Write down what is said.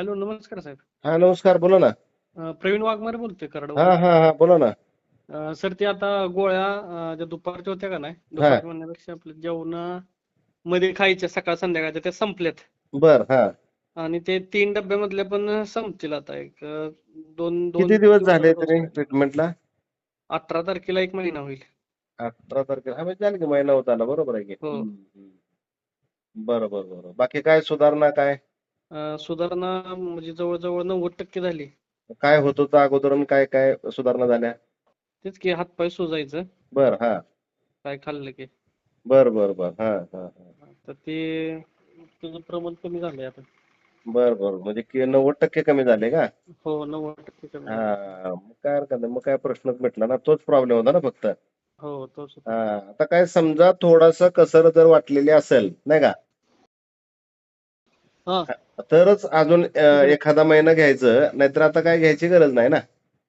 Hello नमस्कार साहेब. हा नमस्कार बोला ना. अं, प्रवीण वाघमारे बोलतोय हा कराड हा हा बोला ना. सर ते आता गोळ्या अं, ज्या दुपारच्या होत्या का नाही दुपार म्हणण्यापेक्षा आपल्या जेवणामध्ये खायच्या सकाळ संध्याकाळच्या त्या संपल्यात. बर हा. आणि ते तीन डब्यामधल्या पण संपतील आता एक अं, दोन दोन किती दिवस झाले तरी. ट्रीटमेंटला अठरा तारखेला एक महिना होईल. अठरा तारखेला हा म्हणजे झाली की महिना होत आला बरोबर आहे की? हो. हम्म, हम्म. बरं बरं बरं. बाकी काय सुधारणा काय? सुधारणा म्हणजे जवळजवळ नव्वद टक्के झाली. काय होत होतं अगोदर आणि काय काय सुधारणा झाल्या? तेच की हातपाय सुजायचं. बर हा. काय खाल्लं की. बर बर बर हा हा हा. तर ते त्याचं प्रमाण कमी झालंय आता. बर बर म्हणजे की नव्वद टक्के कमी झाले का? हो नव्वद टक्के कमी झालंय. हा मग काय हरकत नाही मग काय प्रश्नच मिटला ना तोच प्रॉब्लेम होता ना फक्त. हो तोच. हा आता काय समजा थोडासा कसर जर वाटलेली असेल नाही का? तरच अजून एखादा महिना घ्यायचं नाहीतर आता काय घ्यायची गरज नाही ना.